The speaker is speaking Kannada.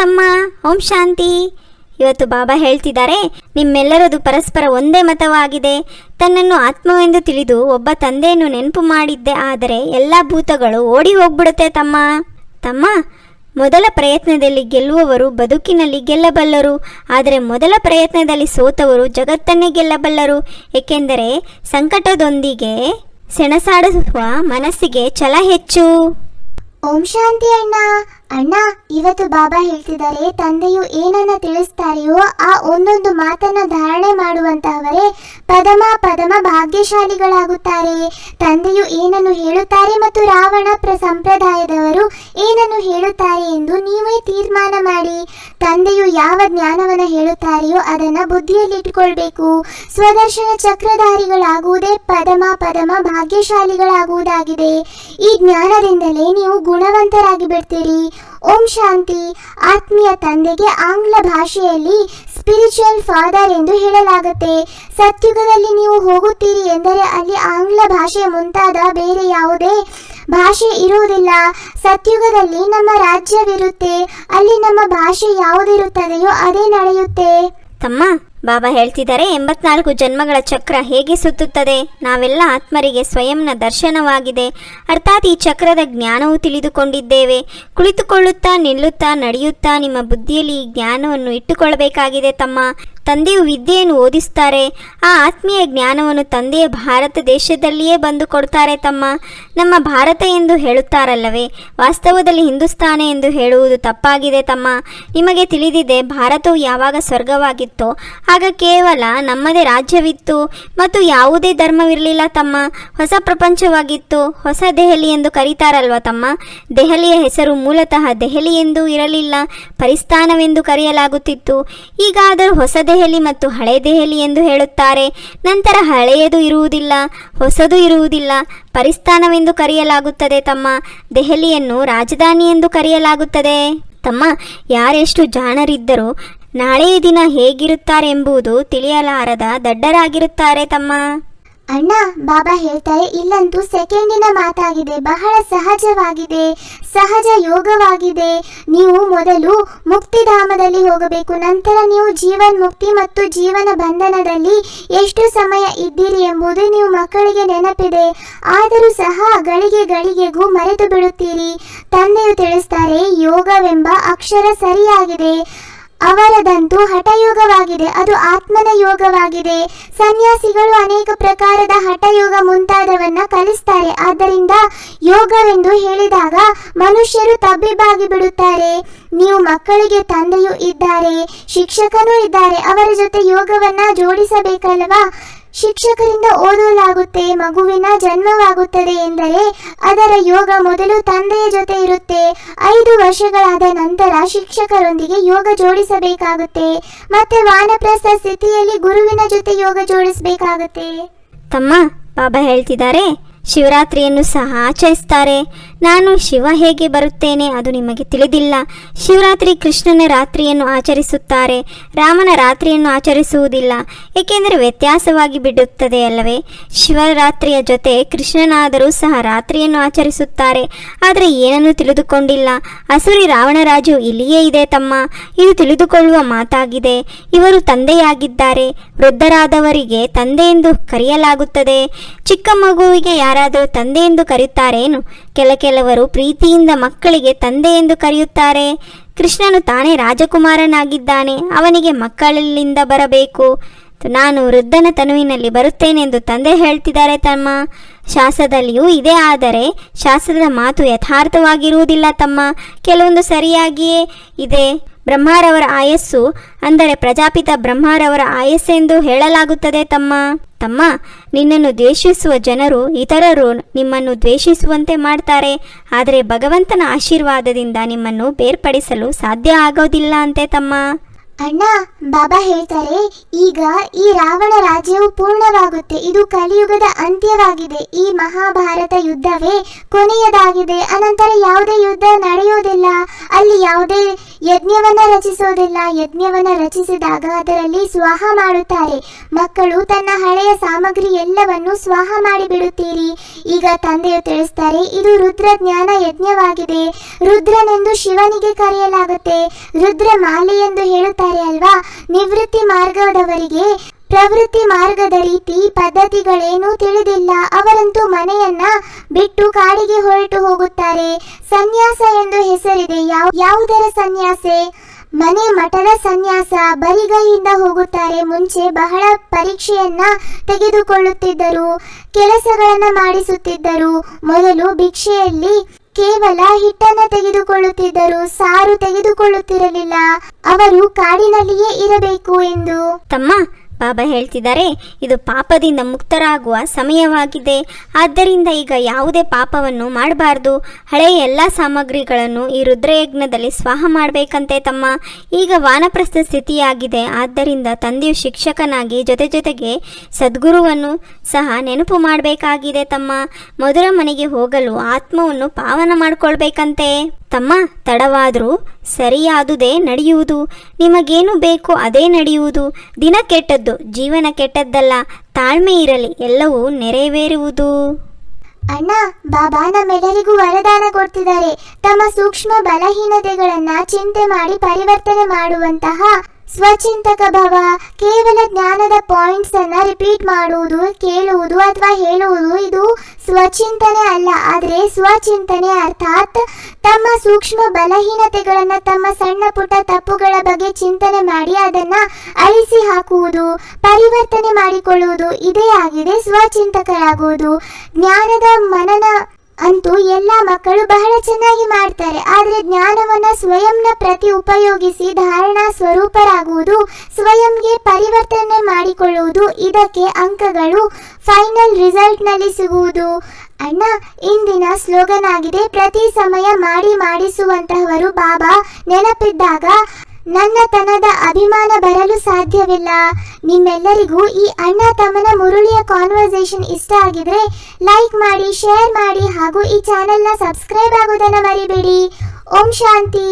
ತಮ್ಮ, ಓಂ ಶಾಂತಿ. ಇವತ್ತು ಬಾಬಾ ಹೇಳ್ತಿದ್ದಾರೆ, ನಿಮ್ಮೆಲ್ಲರದು ಪರಸ್ಪರ ಒಂದೇ ಮತವಾಗಿದೆ. ತನ್ನನ್ನು ಆತ್ಮವೆಂದು ತಿಳಿದು ಒಬ್ಬ ತಂದೆಯನ್ನು ನೆನಪು ಮಾಡಿದ್ದೆ, ಆದರೆ ಎಲ್ಲ ಭೂತಗಳು ಓಡಿ ಹೋಗ್ಬಿಡುತ್ತೆ ತಮ್ಮ. ತಮ್ಮ, ಮೊದಲ ಪ್ರಯತ್ನದಲ್ಲಿ ಗೆಲ್ಲುವವರು ಬದುಕಿನಲ್ಲಿ ಗೆಲ್ಲಬಲ್ಲರು, ಆದರೆ ಮೊದಲ ಪ್ರಯತ್ನದಲ್ಲಿ ಸೋತವರು ಜಗತ್ತನ್ನೇ ಗೆಲ್ಲಬಲ್ಲರು. ಏಕೆಂದರೆ ಸಂಕಟದೊಂದಿಗೆ ಸೆಣಸಾಡುವ ಮನಸ್ಸಿಗೆ ಛಲ ಹೆಚ್ಚು. ಓಂ ಶಾಂತಿ ಅಣ್ಣ. ಅಣ್ಣ, ಇವತ್ತು ಬಾಬಾ ಹೇಳ್ತಿದ್ದಾರೆ, ತಂದೆಯು ಏನನ್ನ ತಿಳಿಸ್ತಾರೆಯೋ ಆ ಒಂದೊಂದು ಮಾತನ್ನ ಧಾರಣೆ ಮಾಡುವಂತಹವರೇ ಪದಮ ಪದಮ ಭಾಗ್ಯಶಾಲಿಗಳಾಗುತ್ತಾರೆ. ತಂದೆಯು ಏನನ್ನು ಹೇಳುತ್ತಾರೆ ಮತ್ತು ರಾವಣ ಪ್ರ ಸಂಪ್ರದಾಯದವರು ಏನನ್ನು ಹೇಳುತ್ತಾರೆ ಎಂದು ನೀವೇ ತೀರ್ಮಾನ ಮಾಡಿ. ತಂದೆಯು ಯಾವ ಜ್ಞಾನವನ್ನು ಹೇಳುತ್ತಾರೆಯೋ ಅದನ್ನ ಬುದ್ಧಿಯಲ್ಲಿಟ್ಟುಕೊಳ್ಬೇಕು. ಸ್ವದರ್ಶನ ಚಕ್ರಧಾರಿಗಳಾಗುವುದೇ ಪದಮ ಪದಮ ಭಾಗ್ಯಶಾಲಿಗಳಾಗುವುದಾಗಿದೆ. ಈ ಜ್ಞಾನದಿಂದಲೇ ನೀವು ಗುಣವಂತರಾಗಿ ಬಿಡ್ತೀರಿ. ಓಂ ಶಾಂತಿ. ಆತ್ಮೀಯ ತಂದೆಗೆ ಆಂಗ್ಲ ಭಾಷೆಯಲ್ಲಿ ಸ್ಪಿರಿಚುವಲ್ ಫಾದರ್ ಎಂದು ಹೇಳಲಾಗುತ್ತೆ. ಸತ್ಯುಗದಲ್ಲಿ ನೀವು ಹೋಗುತ್ತೀರಿ ಎಂದರೆ ಅಲ್ಲಿ ಆಂಗ್ಲ ಭಾಷೆ ಮುಂತಾದ ಬೇರೆ ಯಾವುದೇ ಭಾಷೆ ಇರುವುದಿಲ್ಲ. ಸತ್ಯುಗದಲ್ಲಿ ನಮ್ಮ ರಾಜ್ಯವಿರುತ್ತೆ. ಅಲ್ಲಿ ನಮ್ಮ ಭಾಷೆ ಯಾವುದಿರುತ್ತದೆಯೋ ಅದೇ ನಡೆಯುತ್ತೆ. ತಮ್ಮ ಬಾಬಾ ಹೇಳ್ತಿದ್ದಾರೆ, ಎಂಬತ್ನಾಲ್ಕು ಜನ್ಮಗಳ ಚಕ್ರ ಹೇಗೆ ಸುತ್ತುತ್ತದೆ? ನಾವೆಲ್ಲ ಆತ್ಮರಿಗೆ ಸ್ವಯಂನ ದರ್ಶನವಾಗಿದೆ. ಅರ್ಥಾತ್ ಈ ಚಕ್ರದ ಜ್ಞಾನವು ತಿಳಿದುಕೊಂಡಿದ್ದೇವೆ. ಕುಳಿತುಕೊಳ್ಳುತ್ತಾ ನಿಲ್ಲುತ್ತಾ ನಡೆಯುತ್ತಾ ನಿಮ್ಮ ಬುದ್ಧಿಯಲ್ಲಿ ಈ ಜ್ಞಾನವನ್ನು ಇಟ್ಟುಕೊಳ್ಳಬೇಕಾಗಿದೆ ತಮ್ಮ. ತಂದೆಯು ವಿದ್ಯೆಯನ್ನು ಓದಿಸ್ತಾರೆ. ಆ ಆತ್ಮೀಯ ಜ್ಞಾನವನ್ನು ತಂದೆಯ ಭಾರತ ದೇಶದಲ್ಲಿಯೇ ಬಂದು ಕೊಡ್ತಾರೆ ತಮ್ಮ. ನಮ್ಮ ಭಾರತ ಎಂದು ಹೇಳುತ್ತಾರಲ್ಲವೇ? ವಾಸ್ತವದಲ್ಲಿ ಹಿಂದೂಸ್ತಾನ ಎಂದು ಹೇಳುವುದು ತಪ್ಪಾಗಿದೆ ತಮ್ಮ. ನಿಮಗೆ ತಿಳಿದಿದೆ, ಭಾರತವು ಯಾವಾಗ ಸ್ವರ್ಗವಾಗಿತ್ತೋ, ಆಗ ಕೇವಲ ನಮ್ಮದೇ ರಾಜ್ಯವಿತ್ತು ಮತ್ತು ಯಾವುದೇ ಧರ್ಮವಿರಲಿಲ್ಲ ತಮ್ಮ. ಹೊಸ ಪ್ರಪಂಚವಾಗಿತ್ತು, ಹೊಸ ದೆಹಲಿ ಎಂದು ಕರೀತಾರಲ್ವ ತಮ್ಮ? ದೆಹಲಿಯ ಹೆಸರು ಮೂಲತಃ ದೆಹಲಿ ಎಂದು ಇರಲಿಲ್ಲ, ಪರಿಸ್ಥಾನವೆಂದು ಕರೆಯಲಾಗುತ್ತಿತ್ತು. ಈಗಾದರೂ ಹೊಸ ದೆಹಲಿ ಮತ್ತು ಹಳೆ ದೆಹಲಿ ಎಂದು ಹೇಳುತ್ತಾರೆ. ನಂತರ ಹಳೆಯದು ಇರುವುದಿಲ್ಲ, ಹೊಸದು ಇರುವುದಿಲ್ಲ. ಪರಿಸ್ಥಾನವೆಂದು ಕರೆಯಲಾಗುತ್ತದೆ ತಮ್ಮ ದೆಹಲಿಯನ್ನು ರಾಜಧಾನಿ ಎಂದು ಕರೆಯಲಾಗುತ್ತದೆ. ತಮ್ಮ ಯಾರೆಷ್ಟು ಜಾಣರಿದ್ದರೂ ನಾಳೆಯ ದಿನ ಹೇಗಿರುತ್ತಾರೆ ಎಂಬುದು ತಿಳಿಯಲಾರದ ದಡ್ಡರಾಗಿರುತ್ತಾರೆ ತಮ್ಮ ಅಣ್ಣ, ಬಾಬಾ ಹೇಳ್ತಾರೆ, ಇಲ್ಲಂತೂ ಸೆಕೆಂಡಿನ ಮಾತಾಗಿದೆ, ಬಹಳ ಸಹಜವಾಗಿದೆ, ಸಹಜ ಯೋಗವಾಗಿದೆ. ನೀವು ಮೊದಲು ಮುಕ್ತಿಧಾಮದಲ್ಲಿ ಹೋಗಬೇಕು, ನಂತರ ನೀವು ಜೀವನ್ ಮುಕ್ತಿ ಮತ್ತು ಜೀವನ ಬಂಧನದಲ್ಲಿ ಎಷ್ಟು ಸಮಯ ಇದ್ದೀರಿ ಎಂಬುದು ನೀವು ಮಕ್ಕಳಿಗೆ ನೆನಪಿದೆ. ಆದರೂ ಸಹ ಗಳಿಗೆ ಗಳಿಗೆಗೂ ಮರೆತು ಬಿಡುತ್ತೀರಿ. ತಂದೆಯು ತಿಳಿಸ್ತಾರೆ, ಯೋಗವೆಂಬ ಅಕ್ಷರ ಸರಿಯಾಗಿದೆ. ಅವರದಂತೂ ಹಠಯೋಗವಾಗಿದೆ, ಅದು ಆತ್ಮನ ಯೋಗವಾಗಿದೆ. ಸನ್ಯಾಸಿಗಳು ಅನೇಕ ಪ್ರಕಾರದ ಹಠಯೋಗ ಮುಂತಾದವನ್ನ ಕಲಿಸ್ತಾರೆ. ಆದ್ದರಿಂದ ಯೋಗವೆಂದು ಹೇಳಿದಾಗ ಮನುಷ್ಯರು ತಬ್ಬಿಬ್ಬಾಗಿ ಬಿಡುತ್ತಾರೆ. ನೀವು ಮಕ್ಕಳಿಗೆ ತಂದೆಯೂ ಇದ್ದಾರೆ, ಶಿಕ್ಷಕನೂ ಇದ್ದಾರೆ, ಅವರ ಜೊತೆ ಯೋಗವನ್ನ ಜೋಡಿಸಬೇಕಲ್ವಾ ಶಿಕ್ಷಕರಿಂದ ಓದಲಾಗುತ್ತೆ, ಮಗುವಿನ ಜನ್ಮವಾಗುತ್ತದೆ ಎಂದರೆ ಅದರ ಯೋಗ ಮೊದಲು ತಂದೆಯ ಜೊತೆ ಇರುತ್ತೆ. ಐದು ವರ್ಷಗಳಾದ ನಂತರ ಶಿಕ್ಷಕರೊಂದಿಗೆ ಯೋಗ ಜೋಡಿಸಬೇಕಾಗುತ್ತೆ. ಮತ್ತೆ ವಾನಪ್ರಸ್ಥ ಸ್ಥಿತಿಯಲ್ಲಿ ಗುರುವಿನ ಜೊತೆ ಯೋಗ ಜೋಡಿಸಬೇಕಾಗುತ್ತೆ. ತಮ್ಮ ಬಾಬಾ ಹೇಳ್ತಿದ್ದಾರೆ. ಶಿವರಾತ್ರಿಯನ್ನು ಸಹ ಆಚರಿಸ್ತಾರೆ. ನಾನು ಶಿವ ಹೇಗೆ ಬರುತ್ತೇನೆ ಅದು ನಿಮಗೆ ತಿಳಿದಿಲ್ಲ. ಶಿವರಾತ್ರಿ ಕೃಷ್ಣನ ರಾತ್ರಿಯನ್ನು ಆಚರಿಸುತ್ತಾರೆ. ರಾಮನ ರಾತ್ರಿಯನ್ನು ಆಚರಿಸುವುದಿಲ್ಲ. ಏಕೆಂದರೆ ವ್ಯತ್ಯಾಸವಾಗಿ ಬಿಡುತ್ತದೆ ಅಲ್ಲವೇ? ಶಿವರಾತ್ರಿಯ ಜೊತೆ ಕೃಷ್ಣನಾದರೂ ಸಹ ರಾತ್ರಿಯನ್ನು ಆಚರಿಸುತ್ತಾರೆ. ಆದರೆ ಏನನ್ನು ತಿಳಿದುಕೊಂಡಿಲ್ಲ. ಅಸುರಿ ರಾವಣರಾಜು ಇಲ್ಲಿಯೇ ಇದೆ ತಮ್ಮ. ಇದು ತಿಳಿದುಕೊಳ್ಳುವ ಮಾತಾಗಿದೆ. ಇವರು ತಂದೆಯಾಗಿದ್ದಾರೆ. ವೃದ್ಧರಾದವರಿಗೆ ತಂದೆ ಎಂದು ಕರೆಯಲಾಗುತ್ತದೆ. ಚಿಕ್ಕ ಮಗುವಿಗೆ ಯಾರಾದರೂ ತಂದೆ ಎಂದು ಕರೆಯುತ್ತಾರೇನು? ಕೆಲ ಕೆಲವರು ಪ್ರೀತಿಯಿಂದ ಮಕ್ಕಳಿಗೆ ತಂದೆ ಎಂದು ಕರೆಯುತ್ತಾರೆ. ಕೃಷ್ಣನು ತಾನೇ ರಾಜಕುಮಾರನಾಗಿದ್ದಾನೆ. ಅವನಿಗೆ ಮಕ್ಕಳಲ್ಲಿಂದ ಬರಬೇಕು. ನಾನು ವೃದ್ಧನ ತನುವಿನಲ್ಲಿ ಬರುತ್ತೇನೆಂದು ತಂದೆ ಹೇಳ್ತಿದ್ದಾರೆ ತಮ್ಮ. ಶಾಸ್ತ್ರದಲ್ಲಿಯೂ ಇದೆ. ಆದರೆ ಶಾಸ್ತ್ರದ ಮಾತು ಯಥಾರ್ಥವಾಗಿರುವುದಿಲ್ಲ ತಮ್ಮ. ಕೆಲವೊಂದು ಸರಿಯಾಗಿಯೇ ಇದೆ. ಬ್ರಹ್ಮರವರ ಆಯಸ್ಸು ಅಂದರೆ ಪ್ರಜಾಪಿತ ಬ್ರಹ್ಮರವರ ಆಯಸ್ಸೆಂದು ಹೇಳಲಾಗುತ್ತದೆ ತಮ್ಮ. ತಮ್ಮ, ನಿನ್ನನ್ನು ದ್ವೇಷಿಸುವ ಜನರು ಇತರರು ನಿಮ್ಮನ್ನು ದ್ವೇಷಿಸುವಂತೆ ಮಾಡ್ತಾರೆ. ಆದರೆ ಭಗವಂತನ ಆಶೀರ್ವಾದದಿಂದ ನಿಮ್ಮನ್ನು ಬೇರ್ಪಡಿಸಲು ಸಾಧ್ಯ ಆಗೋದಿಲ್ಲ ಅಂತೆ ತಮ್ಮ. ಅಣ್ಣ, ಬಾಬಾ ಹೇಳ್ತಾರೆ, ಈಗ ಈ ರಾವಣ ರಾಜ್ಯವು ಪೂರ್ಣವಾಗುತ್ತೆ. ಇದು ಕಲಿಯುಗದ ಅಂತ್ಯವಾಗಿದೆ. ಈ ಮಹಾಭಾರತ ಯುದ್ಧವೇ ಕೊನೆಯದಾಗಿದೆ. ಅನಂತರ ಯಾವುದೇ ಯುದ್ಧ ನಡೆಯೋದಿಲ್ಲ ಅಲ್ಲಿ ಯಾವುದೇ ಯಜ್ಞವನ್ನ ರಚಿಸೋದಿಲ್ಲ. ಯಜ್ಞವನ್ನ ರಚಿಸಿದಾಗ ಅದರಲ್ಲಿ ಸ್ವಾಹ ಮಾಡುತ್ತಾರೆ. ಮಕ್ಕಳು ತನ್ನ ಹಳೆಯ ಸಾಮಗ್ರಿ ಎಲ್ಲವನ್ನು ಸ್ವಾಹ ಮಾಡಿಬಿಡುತ್ತೀರಿ. ಈಗ ತಂದೆಯು ತಿಳಿಸ್ತಾರೆ, ಇದು ರುದ್ರ ಜ್ಞಾನ ಯಜ್ಞವಾಗಿದೆ. ರುದ್ರನೆಂದು ಶಿವನಿಗೆ ಕರೆಯಲಾಗುತ್ತೆ. ರುದ್ರ ಮಾಲೆ ಎಂದು ಹೇಳುತ್ತಾರೆ ಅಲ್ವಾ? ನಿವೃತ್ತಿ ಮಾರ್ಗದವರಿಗೆ ಪ್ರವೃತ್ತಿ ಮಾರ್ಗದ ರೀತಿ ಪದ್ಧತಿಗಳೇನೂ ತಿಳಿದಿಲ್ಲ. ಅವರಂತೂ ಮನೆಯನ್ನ ಬಿಟ್ಟು ಕಾಡಿಗೆ ಹೊರಟು ಹೋಗುತ್ತಾರೆ. ಸನ್ಯಾಸ ಎಂದು ಹೆಸರಿದೆ. ಯಾವ, ಯಾವುದರ ಸನ್ಯಾಸೆ? ಮನೆ ಮಠದ ಸನ್ಯಾಸ. ಬರಿಗೈಯಿಂದ ಹೋಗುತ್ತಾರೆ. ಮುಂಚೆ ಬಹಳ ಪರೀಕ್ಷೆಯನ್ನ ತೆಗೆದುಕೊಳ್ಳುತ್ತಿದ್ದರು. ಕೆಲಸಗಳನ್ನ ಮಾಡಿಸುತ್ತಿದ್ದರು. ಮೊದಲು ಭಿಕ್ಷೆಯಲ್ಲಿ ಕೇವಲ ಹಿಟ್ಟನ್ನ ತೆಗೆದುಕೊಳ್ಳುತ್ತಿದ್ದರು. ಸಾರು ತೆಗೆದುಕೊಳ್ಳುತ್ತಿರಲಿಲ್ಲ. ಅವರು ಕಾಡಿನಲ್ಲಿಯೇ ಇರಬೇಕು ಎಂದು. ತಮ್ಮ ಬಾಬಾ ಹೇಳ್ತಿದ್ದಾರೆ, ಇದು ಪಾಪದಿಂದ ಮುಕ್ತರಾಗುವ ಸಮಯವಾಗಿದೆ. ಆದ್ದರಿಂದ ಈಗ ಯಾವುದೇ ಪಾಪವನ್ನು ಮಾಡಬಾರ್ದು. ಹಳೆಯ ಎಲ್ಲ ಸಾಮಗ್ರಿಗಳನ್ನು ಈ ರುದ್ರಯಜ್ಞದಲ್ಲಿ ಸ್ವಾಹ ಮಾಡಬೇಕಂತೆ ತಮ್ಮ. ಈಗ ವಾನಪ್ರಸ್ಥ ಸ್ಥಿತಿಯಾಗಿದೆ. ಆದ್ದರಿಂದ ತಂದೆಯು ಶಿಕ್ಷಕನಾಗಿ ಜೊತೆ ಜೊತೆಗೆ ಸದ್ಗುರುವನ್ನು ಸಹ ನೆನಪು ಮಾಡಬೇಕಾಗಿದೆ ತಮ್ಮ. ಮಧುರ ಮನೆಗೆ ಹೋಗಲು ಆತ್ಮವನ್ನು ಪಾವನ ಮಾಡಿಕೊಳ್ಬೇಕಂತೆ. ತಮ್ಮ ತಡವಾದರೂ ಸರಿಯಾದುದೇ ನಡೆಯುವುದು. ನಿಮಗೇನು ಬೇಕೋ ಅದೇ ನಡೆಯುವುದು. ದಿನ ಕೆಟ್ಟದ್ದು, ಜೀವನ ಕೆಟ್ಟದ್ದಲ್ಲ, ತಾಳ್ಮೆ ಇರಲಿ, ಎಲ್ಲವೂ ನೆರವೇರುವುದು. ಅಣ್ಣ ಬಾಬಾ ನಮ್ಮೆಲ್ಲರಿಗೂ ವರದಾನ ಕೊಡ್ತಿದ್ದಾರೆ. ತಮ್ಮ ಸೂಕ್ಷ್ಮ ಬಲಹೀನತೆಗಳನ್ನ ಚಿಂತೆ ಮಾಡಿ ಪರಿವರ್ತನೆ ಮಾಡುವಂತಹ ಸ್ವಚಿಂತಕ ಭವ, ಕೇವಲ ಜ್ಞಾನದ ಪಾಯಿಂಟ್ಸ್ ಅನ್ನ ರಿಪೀಟ್ ಮಾಡುವುದು, ಕೇಳುವುದು ಅಥವಾ ಹೇಳುವುದು ಇದು ಸ್ವಚಿಂತನೆ ಅಲ್ಲ. ಆದರೆ ಸ್ವಚಿಂತನೆ ಅರ್ಥಾತ್ ತಮ್ಮ ಸೂಕ್ಷ್ಮ ಬಲಹೀನತೆಗಳನ್ನು, ತಮ್ಮ ಸಣ್ಣ ಪುಟ್ಟ ತಪ್ಪುಗಳ ಬಗ್ಗೆ ಚಿಂತನೆ ಮಾಡಿ ಅದನ್ನ ಅಳಿಸಿ ಹಾಕುವುದು, ಪರಿವರ್ತನೆ ಮಾಡಿಕೊಳ್ಳುವುದು, ಇದೇ ಆಗಿದೆ ಸ್ವಚಿಂತಕರಾಗುವುದು. ಜ್ಞಾನದ ಮನನ ಅಂತೂ ಎಲ್ಲ ಮಕ್ಕಳು ಬಹಳ ಚೆನ್ನಾಗಿ ಮಾಡ್ತಾರೆ. ಆದರೆ ಜ್ಞಾನವನ್ನ ಸ್ವಯಂನ ಪ್ರತಿ ಉಪಯೋಗಿಸಿ ಧಾರಣಾ ಸ್ವರೂಪರಾಗುವುದು, ಸ್ವಯಂಗೆ ಪರಿವರ್ತನೆ ಮಾಡಿಕೊಳ್ಳುವುದು, ಇದಕ್ಕೆ ಅಂಕಗಳು ಫೈನಲ್ ರಿಸಲ್ಟ್ನಲ್ಲಿ ಸಿಗುವುದು. ಅಣ್ಣ, ಇಂದಿನ ಸ್ಲೋಗನ್ ಆಗಿದೆ, ಪ್ರತಿ ಸಮಯ ಮಾಡಿ ಮಾಡಿಸುವಂತಹವರು ಬಾಬಾ ನೆನಪಿದ್ದಾಗ ನನ್ನ ತನದ ಅಭಿಮಾನ ಬರಲು ಸಾಧ್ಯವಿಲ್ಲ. ನಿಮ್ಮೆಲ್ಲರಿಗೂ ಈ ಅಣ್ಣ ತಮ್ಮನ ಮುರುಳಿಯ ಕಾನ್ವರ್ಸೇಷನ್ ಇಷ್ಟ ಆಗಿದ್ರೆ ಲೈಕ್ ಮಾಡಿ ಶೇರ್ ಮಾಡಿ ಹಾಗೂ ಈ ಚಾನೆಲ್ನ ಸಬ್ಸ್ಕ್ರೈಬ್ ಆಗುವುದನ್ನು ಮರಿಬೇಡಿ. ಓಂ ಶಾಂತಿ.